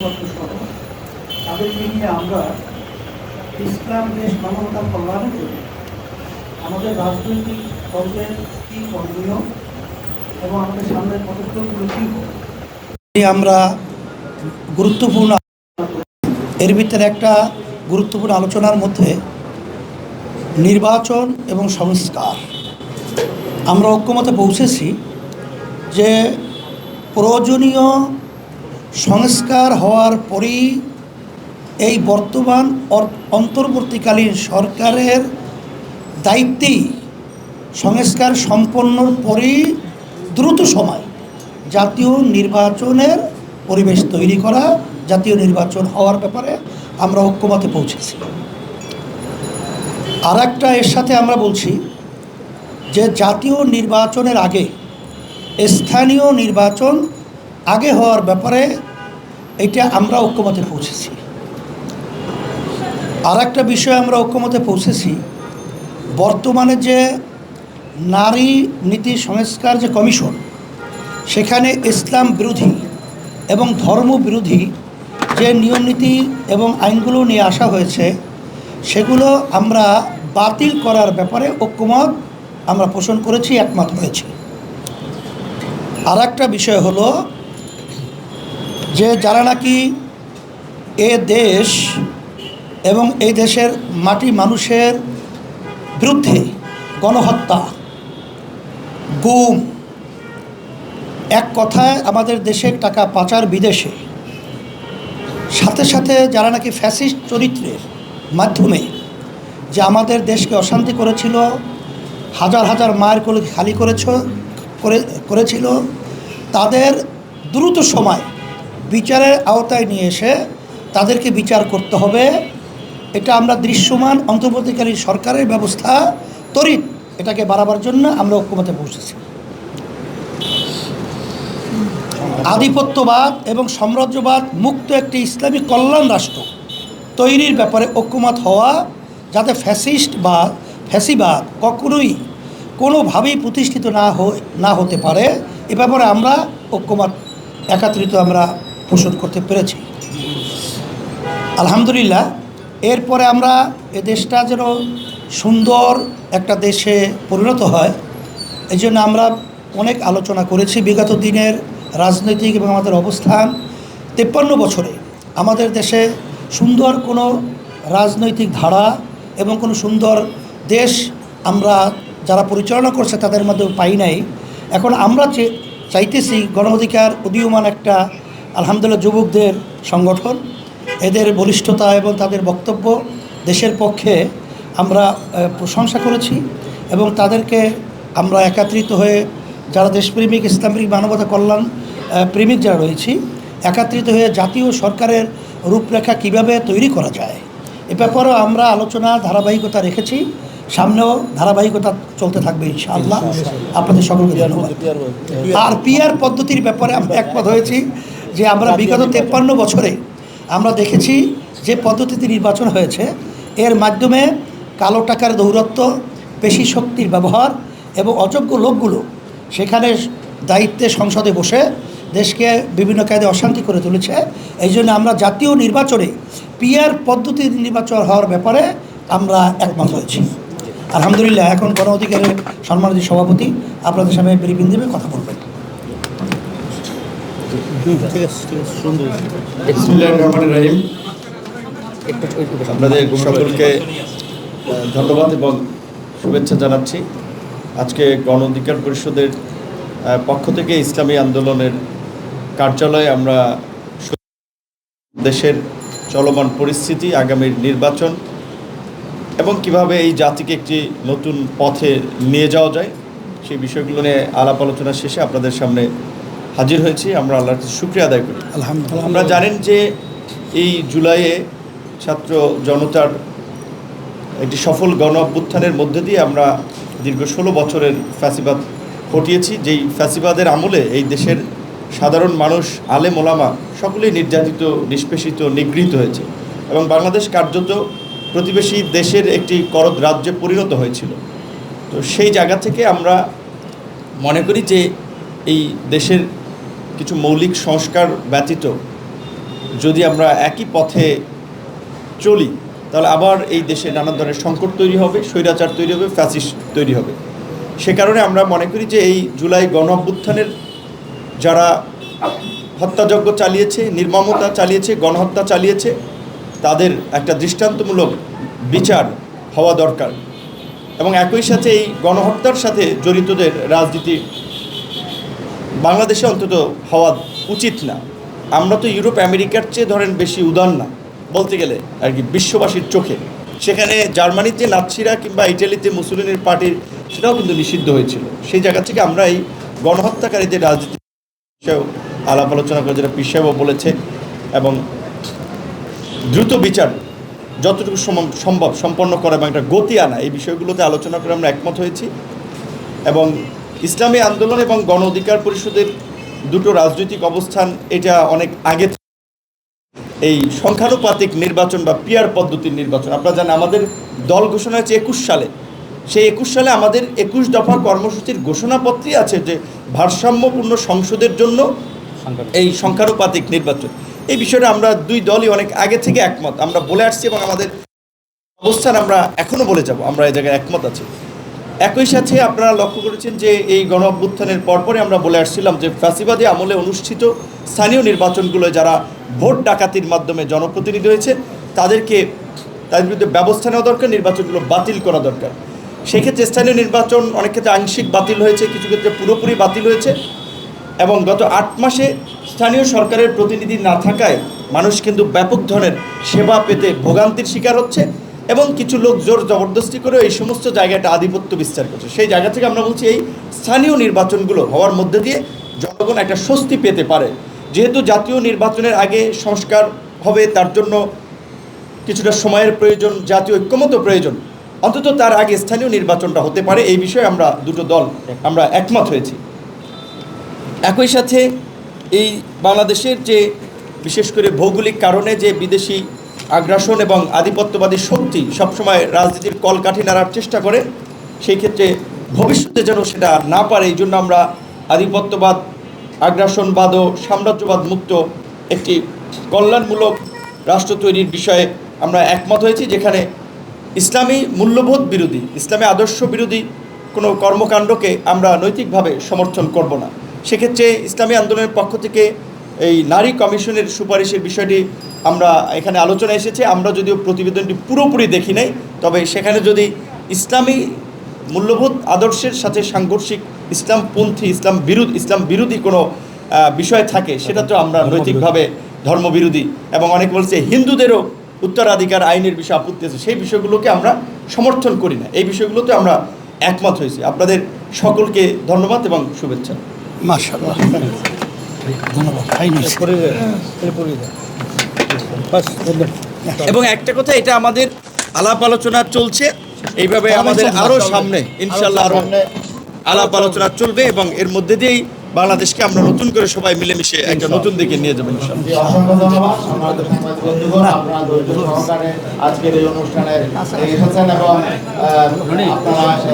তাদেরকে নিয়ে আমরা ইসলাম দেশ মানবতার কল্যাণের জন্য আমাদের রাজনৈতিক দলের কী করণীয় এবং আমাদের সামনের পদক্ষেপগুলো কী আমরা গুরুত্বপূর্ণ এর ভিতরে একটা গুরুত্বপূর্ণ আলোচনার মধ্যে নির্বাচন এবং সংস্কার। আমরা ঐক্যমতে পৌঁছেছি যে প্রয়োজনীয় সংস্কার হওয়ার পরই এই বর্তমান অন্তর্বর্তীকালীন সরকারের দায়িত্বেই সংস্কার সম্পন্নর পরেই দ্রুত সময় জাতীয় নির্বাচনের পরিবেশ তৈরি করা, জাতীয় নির্বাচন হওয়ার ব্যাপারে আমরা ঐক্যমতে পৌঁছেছি। আর একটা এর সাথে আমরা বলছি যে জাতীয় নির্বাচনের আগে স্থানীয় নির্বাচন আগে হওয়ার ব্যাপারে এটা আমরা ঐক্যমতে পৌঁছেছি। আর একটা বিষয় আমরা ঐক্যমতে পৌঁছেছি, বর্তমানে যে নারী নীতি সংস্কার যে কমিশন, সেখানে ইসলাম বিরোধী এবং ধর্ম বিরোধী যে নিয়মনীতি এবং আইনগুলো নিয়ে আসা হয়েছে, সেগুলো আমরা বাতিল করার ব্যাপারে ঐক্যমত আমরা পোষণ করেছি, একমত হয়েছি। আর একটা বিষয় হলো যে যারা নাকি এ দেশ এবং এই দেশের মাটি মানুষের বিরুদ্ধে গণহত্যা, গুম, এক কথায় আমাদের দেশের টাকা পাচার বিদেশে। সাথে সাথে যারা নাকি ফ্যাসিস্ট চরিত্রের মাধ্যমে যে আমাদের দেশকে অশান্তি করেছিল, হাজার হাজার মায়ের কোলে খালি করেছ, করে, করেছিল, তাদের দ্রুত সময় বিচারের আওতায় নিয়ে এসে তাদেরকে বিচার করতে হবে। এটা আমরা দৃশ্যমান অন্তর্বর্তীকালীন সরকারের ব্যবস্থা তরিত এটাকে বাড়াবার জন্য আমরা ঐক্যমতে পৌঁছেছি। আধিপত্যবাদ এবং সাম্রাজ্যবাদ মুক্ত একটি ইসলামী কল্যাণ রাষ্ট্র তৈরির ব্যাপারে ঐক্যমত হওয়া, যাতে ফ্যাসিস্ট বা ফ্যাসিবাদ কখনোই কোনোভাবেই প্রতিষ্ঠিত না না হতে পারে, এ ব্যাপারে আমরা ঐক্যমত, একাত্রিত আমরা পোষণ করতে পেরেছি। আলহামদুলিল্লাহ, এরপরে আমরা এ দেশটা যেন সুন্দর একটা দেশে পরিণত হয় এই জন্য আমরা অনেক আলোচনা করেছি বিগত দিনের রাজনৈতিক এবং আমাদের অবস্থান। তেপ্পান্ন বছরে আমাদের দেশে সুন্দর কোনো রাজনৈতিক ধারা এবং কোনো সুন্দর দেশ আমরা যারা পরিচালনা করছে তাদের মধ্যে পাই নাই। এখন আমরা চাইতেছি গণ অধিকার উদীয়মান একটা আলহামদুলিল্লাহ যুবকদের সংগঠন এদের বলিষ্ঠতা এবং তাদের বক্তব্য দেশের পক্ষে আমরা প্রশংসা করেছি এবং তাদেরকে আমরা একাত্রিত হয়ে যারা দেশপ্রেমিক ইসলামপ্রেমিক মানবতা কল্যাণ প্রেমিক যারা রয়েছি একাত্রিত হয়ে জাতীয় সরকারের রূপরেখা কীভাবে তৈরি করা যায় এ ব্যাপারেও আমরা আলোচনা ধারাবাহিকতা রেখেছি সামনেও ধারাবাহিকতা চলতে থাকবে ইনশাআল্লাহ। আপনাদের সকলকে ধন্যবাদ। আর পিআর পদ্ধতির ব্যাপারে আমরা একমত হয়েছি। যে আমরা বিগত তেপ্পান্ন বছরে আমরা দেখেছি যে পদ্ধতিতে নির্বাচন হয়েছে, এর মাধ্যমে কালো টাকার দৌরত্ব, পেশি শক্তির ব্যবহার এবং অযোগ্য লোকগুলো সেখানে দায়িত্বে সংসদে বসে দেশকে বিভিন্ন কায়দে অশান্তি করে তুলেছে। এই জন্য আমরা জাতীয় নির্বাচনে পিআর পদ্ধতির নির্বাচন হওয়ার ব্যাপারে আমরা একমত হয়েছি। আলহামদুলিল্লাহ, এখন গণ অধিকারের সম্মানিত সভাপতি আপনাদের সামনে ব্রিফিং দেবে, কথা রহিম আপনাদের সকলকে ধন্যবাদ এবং শুভেচ্ছা জানাচ্ছি। আজকে গণ অধিকার পরিষদের পক্ষ থেকে ইসলামী আন্দোলনের কার্যালয়ে আমরা দেশের চলমান পরিস্থিতি আগামীর নির্বাচন এবং কীভাবে এই জাতিকে একটি নতুন পথে নিয়ে যাওয়া যায় সেই বিষয়গুলো নিয়ে আলাপ আলোচনা শেষে আপনাদের সামনে হাজির হয়েছি আমরা আল্লাহর শুক্রিয়া আদায় করি। আলহামদুলিল্লাহ। আমরা জানেন যে এই জুলাইয়ে ছাত্র জনতার একটি সফল গণ অভ্যুত্থানের মধ্যে দিয়ে আমরা দীর্ঘ ষোলো বছরের ফ্যাসিবাদ ঘটিয়েছি যেই ফ্যাসিবাদের আমলে এই দেশের সাধারণ মানুষ আলেম ওলামা সকলেই নির্যাতিত নিষ্পেষিত নিগৃহীত হয়েছে এবং বাংলাদেশ কার্যত প্রতিবেশী দেশের একটি করদ রাজ্যে পরিণত হয়েছিল। তো সেই জায়গা থেকে আমরা মনে করি যে এই দেশের কিছু মৌলিক সংস্কার ব্যতীত যদি আমরা একই পথে চলি, তাহলে আবার এই দেশে নানা ধরনের সংকট তৈরি হবে, স্বৈরাচার তৈরি হবে ফ্যাসিস তৈরি হবে। সে কারণে আমরা মনে করি যে এই জুলাই গণ অভ্যুত্থানের যারা হত্যাযজ্ঞ চালিয়েছে, নির্মমতা চালিয়েছে, গণহত্যা চালিয়েছে, তাদের একটা দৃষ্টান্তমূলক বিচার হওয়া দরকার। এবং একই সাথে এই গণহত্যার সাথে জড়িতদের রাজনীতি বাংলাদেশে অন্তত হওয়া উচিত না। আমরা তো ইউরোপ, আমেরিকার চেয়ে ধরেন বেশি উদার না, বলতে গেলে আর কি বিশ্ববাসীর চোখে। সেখানে জার্মানিতে নাৎসিরা কিংবা ইটালিতে মুসলিনের পার্টির, সেটাও কিন্তু নিষিদ্ধ হয়েছিল। সেই জায়গা থেকে আমরা এই গণহত্যাকারীদের রাজনীতি বিষয়েও আলাপ আলোচনা করে, যেটা পিসাবও বলেছে, এবং দ্রুত বিচার যতটুকু সম- সম্ভব, সম্পন্ন করা এবং একটা গতি আনা, এই বিষয়গুলোতে আলোচনা করে আমরা একমত হয়েছি। এবং ইসলামী আন্দোলন এবং গণ অধিকার পরিষদের দুটো রাজনৈতিক অবস্থান এটা অনেক আগে থেকে এই সংখ্যানুপাতিক নির্বাচন বা পিয়ার পদ্ধতির নির্বাচন। আপনারা জানেন আমাদের দল ঘোষণা হয়েছে একুশ সালে। সেই একুশ সালে আমাদের একুশ দফা কর্মসূচির ঘোষণাপত্রই আছে যে ভারসাম্যপূর্ণ সংসদের জন্য এই সংখ্যানুপাতিক নির্বাচন। এই বিষয়টা আমরা দুই দলই অনেক আগে থেকে একমত। আমরা বলে আসছি এবং আমাদের অবস্থান আমরা এখনও বলে যাব। আমরা এই জায়গায় একমত আছি। একই সাথে আপনারা লক্ষ্য করেছেন যে এই গণ অভ্যুত্থানের পরপরই আমরা বলে আসছিলাম যে ফ্যাসিবাদী আমলে অনুষ্ঠিত স্থানীয় নির্বাচনগুলো যারা ভোট ডাকাতির মাধ্যমে জনপ্রতিনিধি হয়েছে, তাদেরকে তাদের বিরুদ্ধে ব্যবস্থা নেওয়া দরকার, নির্বাচনগুলো বাতিল করা দরকার। সেক্ষেত্রে স্থানীয় নির্বাচন অনেক ক্ষেত্রে আংশিক বাতিল হয়েছে, কিছু ক্ষেত্রে পুরোপুরি বাতিল হয়েছে এবং গত আট মাসে স্থানীয় সরকারের প্রতিনিধি না থাকায় মানুষ কিন্তু ব্যাপক ধরনের সেবা পেতে ভোগান্তির শিকার হচ্ছে। এবং কিছু লোক জোর জবরদস্তি করে এই সমস্ত জায়গাটা আধিপত্য বিস্তার করছে। সেই জায়গা থেকে আমরা বলছি, এই স্থানীয় নির্বাচনগুলো হওয়ার মধ্যে দিয়ে জনগণ একটা স্বস্তি পেতে পারে। যেহেতু জাতীয় নির্বাচনের আগে সংস্কার হবে, তার জন্য কিছুটা সময়ের প্রয়োজন, জাতীয় ঐক্যমত প্রয়োজন। অন্তত তার আগে স্থানীয় নির্বাচনটা হতে পারে, এই বিষয়ে আমরা দুটো দল, আমরা একমত হয়েছি। একই সাথে এই বাংলাদেশের যে, বিশেষ করে ভৌগোলিক কারণে যে বিদেশি আগ্রাসন এবং আধিপত্যবাদী শক্তি সবসময় রাজনীতির কলকাঠি নাড়ার চেষ্টা করে, সেই ক্ষেত্রে ভবিষ্যতে যেন সেটা না পারে, এই জন্য আমরা আধিপত্যবাদ, আগ্রাসনবাদ ও সাম্রাজ্যবাদ মুক্ত একটি কল্যাণমূলক রাষ্ট্র তৈরির বিষয়ে আমরা একমত হয়েছি, যেখানে ইসলামী মূল্যবোধ বিরোধী, ইসলামী আদর্শ বিরোধী কোনো কর্মকাণ্ডকে আমরা নৈতিকভাবে সমর্থন করব না। সেক্ষেত্রে ইসলামী আন্দোলনের পক্ষ থেকে এই নারী কমিশনের সুপারিশের বিষয়টি আমরা এখানে আলোচনা এসেছে আমরা যদিও প্রতিবেদনটি পুরোপুরি দেখি নাই তবে সেখানে যদি ইসলামী মূল্যবোধ আদর্শের সাথে সাংঘর্ষিক ইসলামপন্থী ইসলাম বিরোধী ইসলাম বিরোধী কোনো বিষয় থাকে সেটা তো আমরা নৈতিকভাবে ধর্মবিরোধী। এবং অনেক বলছে হিন্দুদেরও উত্তরাধিকার আইনের বিষয়ে আপত্তি আছে সেই বিষয়গুলোকে আমরা সমর্থন করি না। এই বিষয়গুলোতে আমরা একমত হয়েছি। আপনাদের সকলকে ধন্যবাদ এবং শুভেচ্ছা। মাশাআল্লাহ। ধন্যবাদ। ফাইনাল এবং একটা কথা এটা আমাদের আলাপ আলোচনা চলছে। এইভাবে আমাদের আরও সামনে ইনশাল্লাহ আরও আলাপ আলোচনা চলবে এবং এর মধ্যে দিয়েই বাংলাদেশকে আমরা নতুন করে সবাই মিলেমিশে একটা নতুন দিকে নিয়ে যাব ইনশাল্লাহ জি, অসংখ্য ধন্যবাদ। আমাদের সাংবাদিক বন্ধুগণ আপনারা ধৈর্য সহকারে আজকের এই অনুষ্ঠানে এসেছেন এবং আহ, আপনারা